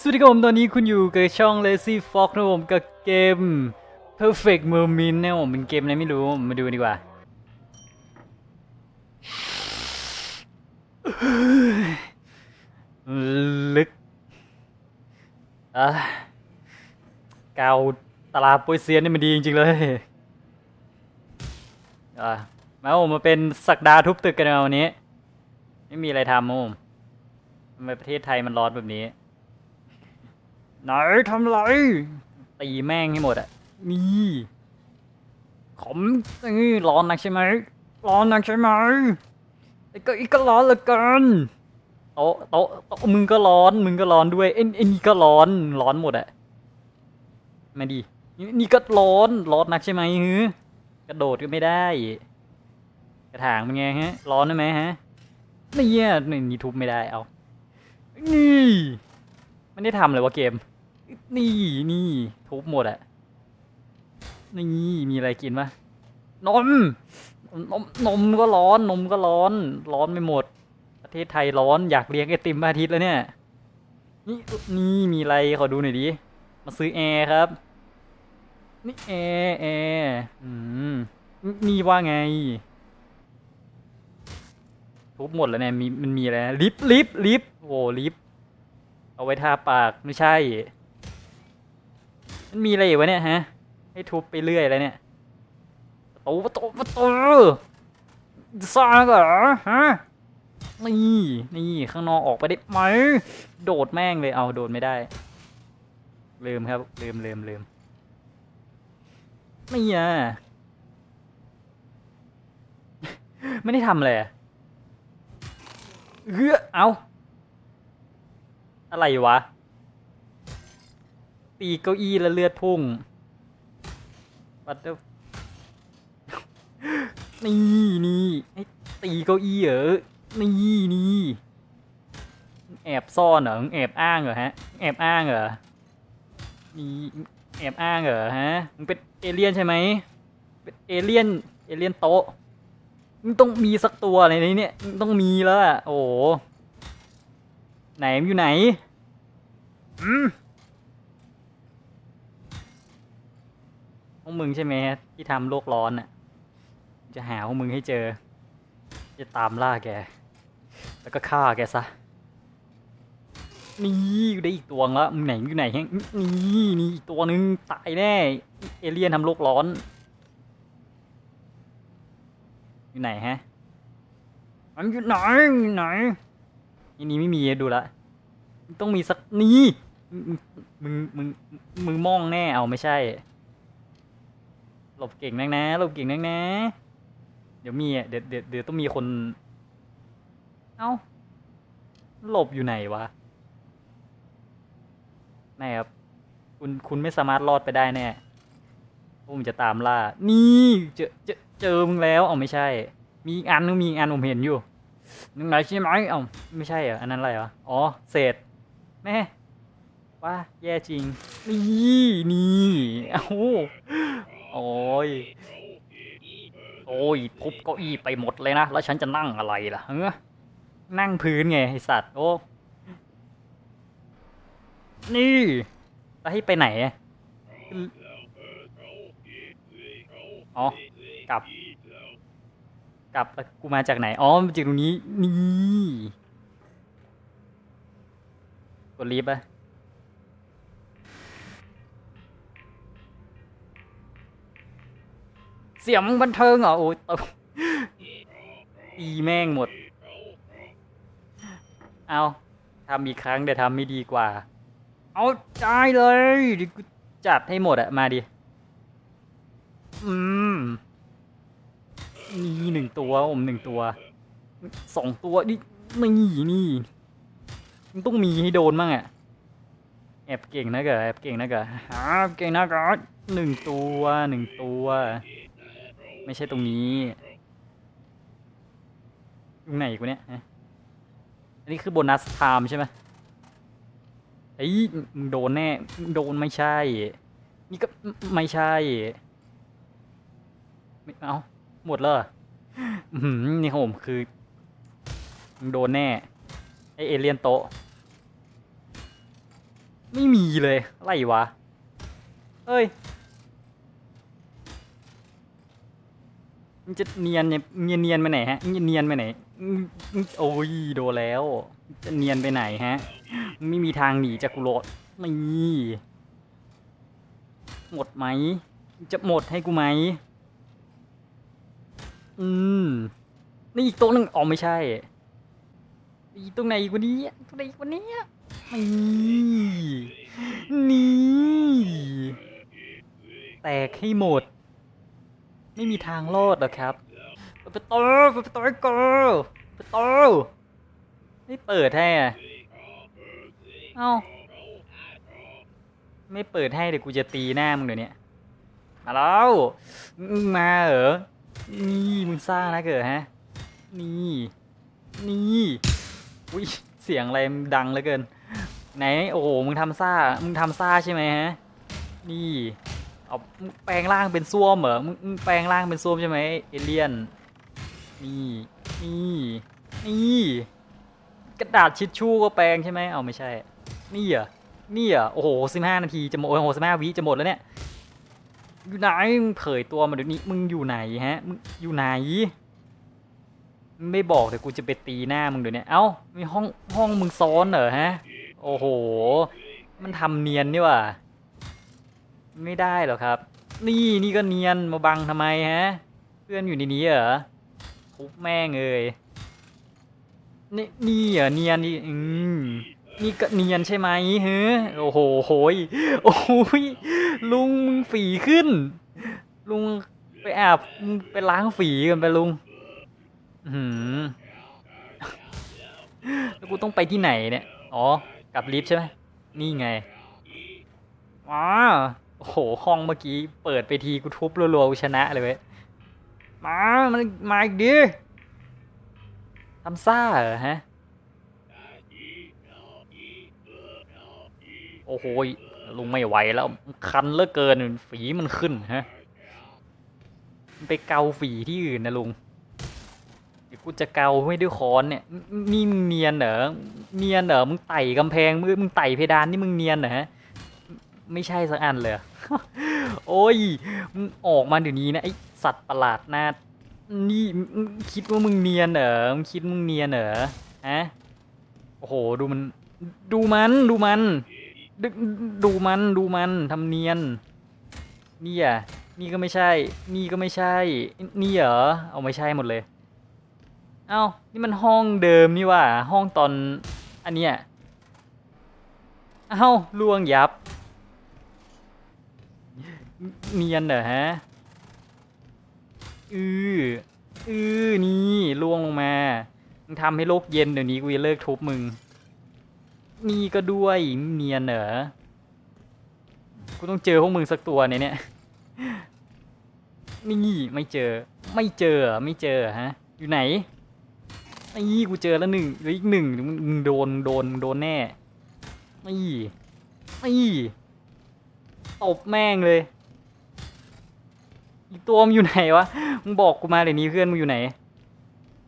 สวัสดีครับผมตอนนี้คุณอยู่กับช่อง Lazy Fox นะผมกับเกม Perfect Mermin นะผมเป็นเกมอะไรไม่รู้มาดูดีกว่า ลึกอะกาวตลาดโปยเซียนนี่มันดีจริงๆเลยอะมาผมมาเป็นสักดาทุบตึกกันวันนี้ ไม่มีอะไรทำผมทำไมประเทศไทยมันร้อนแบบนี้ ไหนทำไร ตีแม่งให้หมดอะ นี่ขมนี่ร้อนนักใช่ไหม ร้อนนักใช่ไหมไอ้ก็อีกก็ร้อนเหลือเกินโต๊ะโต๊ะโต๊ะมึงก็ร้อน มึงก็ร้อนด้วย เอ็นเอ็นนี่ก็ร้อน ร้อนหมดอะมาดินี่นี่ก็ร้อน ร้อนนักใช่ไหมฮึกระโดดก็ไม่ได้ กระถางเป็นไงฮะ ร้อนได้ไหมฮะนี่อะนี่นี่ทุบไม่ได้ เอา นี่ไม่ได้ทำเลยวะเกม นี่นี่ทุบหมดอะนี่มีอะไรกินปะนมนมนมก็ร้อนนมก็ร้อน ร้อนไปหมด ประเทศไทยร้อนอยากเลี้ยงไอติมพระอาทิตย์แล้วเนี่ยนี่นี่มีอะไรขอดูหน่อยดิมาซื้อแอร์ครับ นี่แอร์แอร์อืมนี่ว่าไงทุบหมดแล้วเนี่ยมีมันมีอะไรลิฟต์ลิฟต์ลิฟต์โอ้ลิฟต์เอาไว้ทาปากไม่ใช่ มันมีอะไรอยู่วะเนี่ยฮะ ให้ทุบไปเรื่อยแล้วเนี่ยประตูประตูประตูสร้างเหรอฮะ นี่ นี่ข้างนอกออกไปได้ไหม โดดแม่งเลย เอาโดดไม่ได้ ลืมครับ ลืมลืมลืมไม่อะไม่ได้ทำเลยเฮ้อเอา อะไรวะ ตีเก้าอี้แล้วเลือดพุ่งปัดเดนี่นี่ไอ้ตีเก้าอี้เหรอนี่นี่แอบซ่อนเหรอแอบอ้างเหรอฮะ แอบอ้างเหรอนี่แอบอ้างเหรอฮะมึงเป็นเอเลี่ยนใช่ไหมเป็นเอเลี่ยนเอเลี่ยนโต๊ะมึงต้องมีสักตัวอะไรในนี้มึงต้องมีแล้วอะโอ้โหไหนมันอยู่ไหนอืม พวกมึงใช่ไหมที่ทำโลกร้อนอะ จะหาพวกมึงให้เจอ จะตามล่าแก แล้วก็ฆ่าแกซะ นี่ได้อีกตัวแล้วมึงไหนอยู่ไหนฮงนี่นี่อีกตัวนึงตายแน่ เอเลี่ยนทำโลกร้อน อยู่ไหนฮะมันอยู่ไหนอยู่ไหนอันนี้ไม่มีดูละต้องมีสักนี่มึงมึงมึงมึงมองแน่เอาไม่ใช่ หลบเก่งนักนะหลบเก่งนักนะ เดี๋ยวมีอะเดี๋ยวเดี๋ยวเดี๋ยวต้องมีคน เอ้า หลบอยู่ไหนวะไหนครับ คุณคุณไม่สามารถรอดไปได้แน่ผมจะตามล่า นี่เจอเจอเจอมึงแล้ว เอาไม่ใช่ มีอีกอันนึงมีอีกอันผมเห็นอยู่นึงไหนใช่ไหมเอาไม่ใช่เหรออันนั้นอะไรเหรออ๋อเศษแม่ว่าแย่จริง นี่นี่เอ้า โอ้ย โอ้ยทุบเก้าอี้ไปหมดเลยนะ แล้วฉันจะนั่งอะไรล่ะเฮ้อนั่งพื้นไงไอสัตว์ โอ้ นี่แล้วให้ไปไหนอะอ๋อกลับ กลับแล้วกูมาจากไหน อ๋อมาจากตรงนี้ นี่กดลิฟต์อะ เสียงบันเทิงเหรอโอ้ยตีแม่งหมด เอาทำอีกครั้งเดี๋ยวทำไม่ดีกว่า เอาได้เลยเดี๋ยจัดให้หมดอะมาดิ อืมนี่หนึ่งตัวผมหนึ่งตัว สองตัวนี่นี่นี่มันต้องมีให้โดนบ้างอะแอบเก่งนะเกอแอบเก่งนะเกอฮะเก่งนะเกอหนึ่งตัวหนึ่งตัว ไม่ใช่ตรงนี้ตรงไหนกูเนี่ยอันนี้คือโบนัสไทม์ใช่ไหมไอ้ยโดนแน่โดนไม่ใช่ นี่ก็ไม่ใช่ไม่เอาหมดเลยอื้อหือนี่ผมคือโดนแน่ไอเอเลียนโตไม่มีเลย อะไรวะ เอ้ย มันจะเนียนเนี่ยเนียนเนียนไปไหนฮะเนียนเนียนไปไหนโอ้ยโดนแล้ว จะเนียนไปไหนฮะ ไม่มีทางหนีจากกูโรดนี่หมดไหม จะหมดให้กูไหม อืม นี่อีกโตัวหนึ่งอ๋อไม่ใช่ อีกตรงไหนกวันนี้ตรงไหนกวันนี้นี่นี่ แตกให้หมด ไม่มีทางรอดหรอกครับเปิดประตูเปิดประตูกูปิดประตูไม่เปิดให้อะเอ้าไม่เปิดให้เดี๋ยวกูจะตีหน้ามึงเดี๋ยวนี้มาแล้วมาเหรอนี่มึงสร้างนะเกิดฮะ นี่นี่อุ้ยเสียงอะไรดังเหลือเกิน ไหนโอ้โหมึงทำซ่ามึงทำซ่าใช่ไหมฮะ นี่ เอาแปลงร่างเป็นส้วมเหรอมึงแปลงร่างเป็นส้วมใช่ไหมเอเลี่ยน นี่นี่นี่กระดาษชิดชู่ก็แปลงใช่ไหมเอาไม่ใช่ นี่เหรอนี่เหรอโอ้โหสิบห้านาทีจะหมดโอ้โหสิบห้าวิจะหมดแล้วเนี่ย อยู่ไหนมึงเผยตัวมาเดี๋ยวนี้มึงอยู่ไหนฮะมึงอยู่ไหนไม่บอกเดี๋ยวกูจะไปตีหน้ามึงเดี๋ยวนี้เอ้ามีห้องห้องมึงซ้อนเหรอฮะ โอ้โห มันทำเนียนนี่ว่ะ ไม่ได้หรอครับ นี่นี่ก็เนียนมาบังทำไมฮะ เพื่อนอยู่ในนี้เหรอทุบแม่งเลยนี่นี่เหรอเนียนนี่อืมนี่ก็เนียนใช่ไหมเฮ้โอ้โหโหยโอ้ยลุงมึงฝีขึ้น ลุงไปอาบไปล้างฝีกันไปลุงหืมแล้วกูต้องไปที่ไหนเนี่ย อ๋อ กลับลิฟต์ใช่ไหมนี่ไงอ๋อ โหห้องเมื่อกี้เปิดไปทีกูทุบรัวๆกูชนะเลยเว้ยมามันมาอีกดิทำซ่าเหรอฮะ โอ้โหลุงไม่ไหวแล้วคันเลือเกินฝีมันขึ้นฮะมันไปเกาฝีที่อื่นนะลุงเดี๋ยวกูจะเกาให้ด้วยค้อนเนี่ยนี่มึงเนียนเหรอเนียนเหรอมึงไต่กำแพงมึงมึงไต่เพดานนี่มึงเนียนเหรอฮะ ไม่ใช่สักอันเลย โอ้ยมึงออกมาเดี๋ยวนี้นะไอสัตว์ประหลาดหน้า นี่คิดว่ามึงเนียนเหรอมึงคิดมึงเนียนเหรอฮะโอ้โหดูมัน ดูมันดูมัน ดูดูมันดูมันทำเนียนนี่อะนี่ก็ไม่ใช่ นี่ก็ไม่ใช่ นี่เหรอ เอาไม่ใช่หมดเลย เอ้า นี่มันห้องเดิมนี่ว่า ห้องตอน อันเนี้ย เอ้าล่วงยับ เนียนเหรอฮะ อืออือนี่ล่วงลงมา มึงทำให้โลกเย็นเดี๋ยวนี้กูจะเลิกทุบมึง นี่ก็ด้วยเนียนเหรอ กูต้องเจอพวกมึงสักตัวเนี่ยเนี่ยนี่ไม่เจอ ไม่เจอไม่เจอฮะ อยู่ไหนนี่กูเจอแล้วหนึ่งเหลืออีกหนึ่งมึงโดนโดนโดนแน่นี่นี่ตบแม่งเลย อีตัวมันอยู่ไหนวะ มึงบอกกูมาเดี๋ยวนี้เพื่อนมึงอยู่ไหน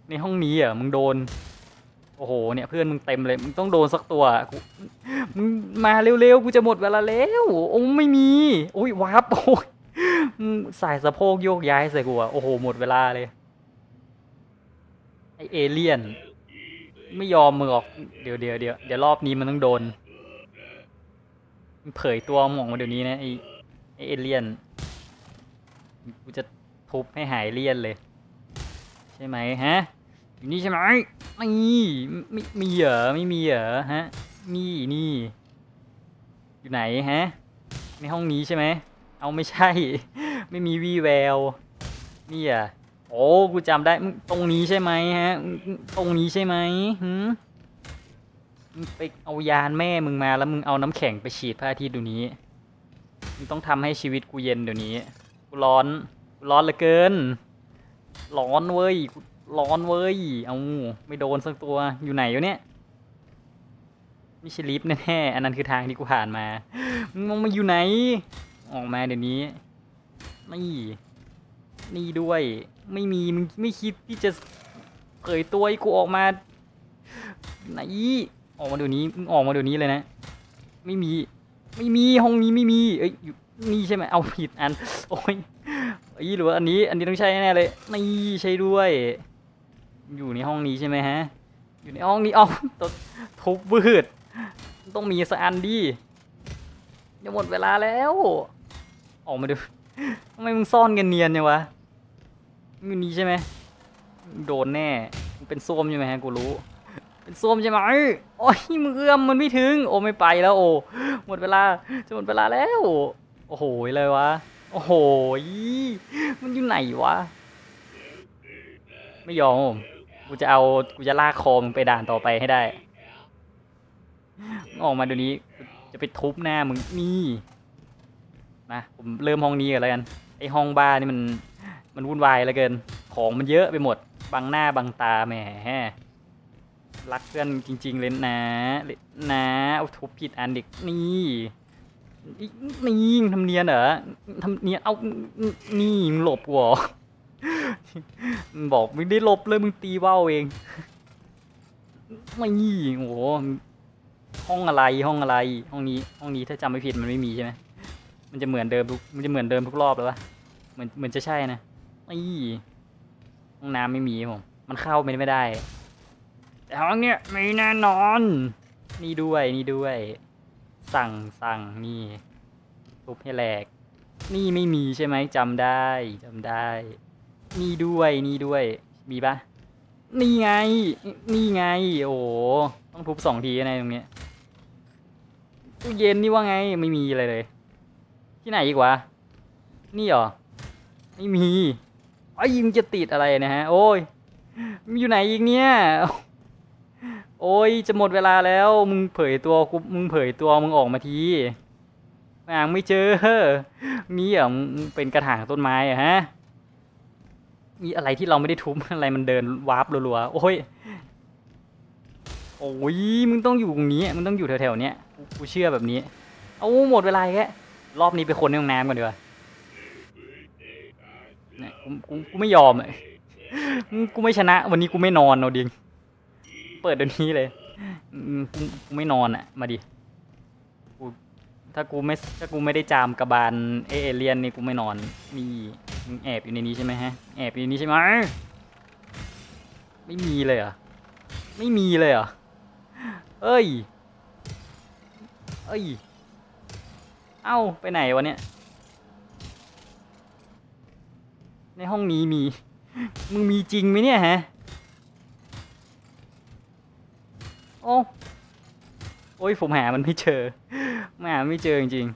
ในห้องนี้เหรอะมึงโดน โอ้โห เนี่ยเพื่อนมึงเต็มเลย มึงต้องโดนสักตัวกูมึงมาเร็วๆ กูจะหมดเวลาแล้วโอ้ไม่มี โอ้ยวาร์ปโอ้ยมึงสายสะโพกโยกย้ายใส่กูอะโอ้โห หมดเวลาเลย ไอเอเลี่ยน ไม่ยอมมึงหรอก เดี๋ยวเดี๋ยวเดี๋ยวเดี๋ยวรอบนี้มันต้องโดน เผยตัวหมองมาเดี๋ยวนี้นะไอไอเอเลี่ยน กูจะทุบให้หายเลี่ยนเลย ใช่ไหมฮะอยู่นี่ใช่ไหมไม่ไม่มีเหรอไม่มีเหรอฮะนี่นี่อยู่ไหนฮะในห้องนี้ใช่ไหมเอาไม่ใช่ ไม่มีวี่แววนี่อะโอ้กูจำได้ตรงนี้ใช่ไหมฮะตรงนี้ใช่ไหมหืมมึไปเอายานแม่มึงมาแล้วมึงเอาน้ำแข็งไปฉีดพระอาทิตย์ดี๋ยวนี้มึงต้องทำให้ชีวิตกูเย็นเดี๋ยวนี้ ร้อนร้อนเหลือเกิน ร้อนเว้ย ร้อนเว้ย เอาไม่โดนสักตัว อยู่ไหนอยู่เนี่ยไม่ใช่ลิฟต์แน่ๆอันนั้นคือทางที่กูผ่านมา มึงมองมาอยู่ไหน ออกมาเดี๋ยวนี้ นี่ นี่ด้วย ไม่มี มึงไม่คิดที่จะเผยตัวให้กูออกมา ไหน ออกมาเดี๋ยวนี้ มึงออกมาเดี๋ยวนี้เลยนะ ไม่มี ไม่มี ห้องนี้ไม่มี เอ้ยอยู่ นี่ใช่ไหมเอาผิดอัน โอ้ยอ้ยหรือว่าอันนี้ อันนี้ต้องใช่แน่เลย นี่ใช่ด้วย อยู่ในห้องนี้ใช่ไหมฮะ อยู่ในห้องนี้เอาตทุบวืดต้องมีสักอันดิจะหมดเวลาแล้ว ออกมาดูทำไมมึงซ่อนกันเนียนเนี่ยวะมึงนี้ใช่ไหมโดนแน่มึงเป็นส้วมใช่ไหมฮะกูรู้ เป็นส้วมใช่ไหมโอ้ยมึงเอื้อมมันไม่ถึง โอ้ไม่ไปแล้วโอ้หมดเวลาจะหมดเวลาแล้ว โอ้โหเลยวะ โอ้โหมันอยู่ไหนวะ ไม่ยอมผมกูจะเอากูจะลากคอมึงไปด่านต่อไปให้ได้ ออกมาเดี๋ยวนี้ จะไปทุบหน้ามึงนี่มาผมเริ่มห้องนี้กันแล้วกัน ไอห้องบ้านนี่มัน มันวุ่นวายเหลือเกิน ของมันเยอะไปหมด บังหน้าบังตาแหมรักเพื่อนจริง ๆ เลยนะนะเอาทุบผิดอันเด็กนี่ นี่มึงทำเนียนเหรอทำเนียนเอานี่มึงหลบกูเหรอบอกมึงได้หลบเลยมึงตีว่าวเองไม่โอ้โหห้องอะไรห้องอะไร ห้องนี้ ห้องนี้ถ้าจำไม่ผิดมันไม่มีใช่ไหมมันจะเหมือนเดิมทุกมันจะเหมือนเดิมทุกรอบเลยวะเหมือนเหมือนจะใช่นะไม่ห้องน้ำไม่มีผมมันเข้าไม่ไม่ได้แต่ห้องเนี้ยมีแน่นอน นี่ด้วยนี่ด้วย สั่งสั่งนี่ทุบให้แหลก นี่ไม่มีใช่ไหมจำได้จำได้ นี่ด้วยนี่ด้วย มีปะนี่ไง นี่ไง โอ้โหต้องทุบสองทีนะตรงเนี้ยตู้เย็นนี่ว่าไงไม่มีอะไรเลย ที่ไหนอีกวะ นี่เหรอ ไม่มีไอ้ยยิงจะติดอะไรนะฮะ โอ้ยมันอยู่ไหนอีกเนี่ย โอ้ยจะหมดเวลาแล้ว มึงเผยตัวกูมึงเผยตัวมึงออกมาทีมางไม่เจอมีเหรอมึงเป็นกระถางต้นไม้อะฮะมีอะไรที่เราไม่ได้ทุบอะไรมันเดินวาร์ปรัวๆโอ้ยโอ้ยมึงต้องอยู่ตรงนี้มึงต้องอยู่แถวๆเนี้ยกูเชื่อแบบนี้ เอาหมดเวลาแค่รอบนี้ไปคนในห้องน้ำก่อนดีกว่ากูกูไม่ยอมอะมึงกูไม่ชนะ วันนี้กูไม่นอนเอาดิง เปิดเดี๋ยวนี้เลยกูไม่นอนอะ มาดิกูถ้ากูไม่ถ้ากูไม่ได้จามกระบาลเอเอเลียนนี่กูไม่นอน มีมึงแอบอยู่ในนี้ใช่ไหมฮะ แอบอยู่ในนี้ใช่ไหมไม่มีเลยเหรอ ไม่มีเลยเหรอ เอ้ย เอ้ย เอ้าไปไหนวะเนี่ย ในห้องนี้มี มึงมีจริงไหมเนี่ยฮะ โอ้โอ้ยผมหามันไม่เจอหาไม่เจอจริง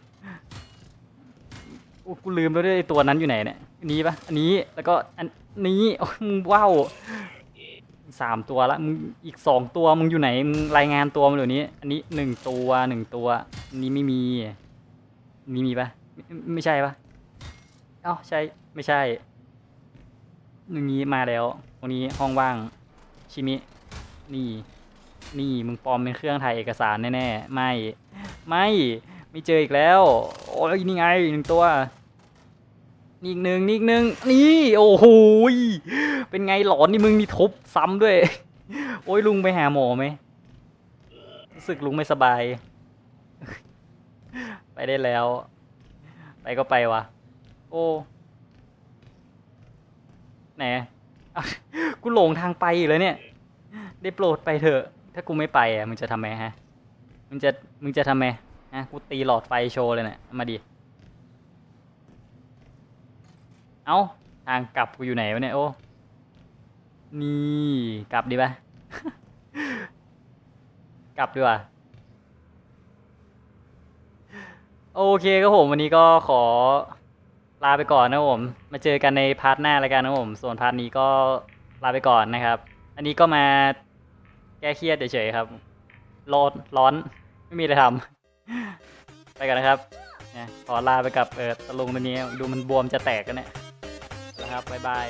ๆกูลืมแล้วด้วยตัวนั้นอยู่ไหนเนี่ยอันนี้ปะอันนี้แล้วก็อันนี้โอ้ยมึงว้าวสามตัวละมึงอีกสองตัวมึงอยู่ไหนมึงรายงานตัวมาเดี๋ยวนี้ อันนี้หนึ่งตัวหนึ่งตัวอันนี้ไม่มีอันนี้มีปะไม่ไม่ใช่ปะเอ้าใช่ไม่ใช่หนึ่งนี้มาแล้วตรงนี้ห้องว่างชิมินี่ นี่มึงปลอมเป็นเครื่องถ่ายเอกสารแน่ๆ ไม่ ไม่ไม่เจออีกแล้ว โอ้ยนี่ไงหนึ่งตัวนี่อีกหนึ่งนี่อีกหนึ่งนี่โอ้โหเป็นไงหลอนนี่มึงนี่ทุบซ้ำด้วย โอ้ยลุงไปหาหมอไหมรู้สึกลุงไม่สบาย ไปได้แล้ว ไปก็ไปวะโอ้ไหนกูหลงทางไปอีกแล้วเนี่ย ได้โปรดไปเถอะ ถ้ากูไม่ไปอะมึงจะทำไมฮะ มึงจะ มึงจะทำไมฮะ กูตีหลอดไฟโชว์เลยเนะี่ย มาดิ เอ้า ทางกลับกูอยู่ไหนวะเนี่ยโอ้ นี่กลับดีปะกลับดีกว่าโอเคครับผมวันนี้ก็ขอลาไปก่อนนะผม มาเจอกันในพาร์ทหน้าแล้วกันนะผม ส่วนพาร์ทนี้ก็ลาไปก่อนนะครับ อันนี้ก็มา แก้เครียดเฉยๆครับ ร้อนร้อน ไม่มีอะไรทำ ไปกันนะครับขอลาไปกับเออตะลุงตัวนี้ ดูมันบวมจะแตกกันเนี่ยนะครับ บ๊ายบาย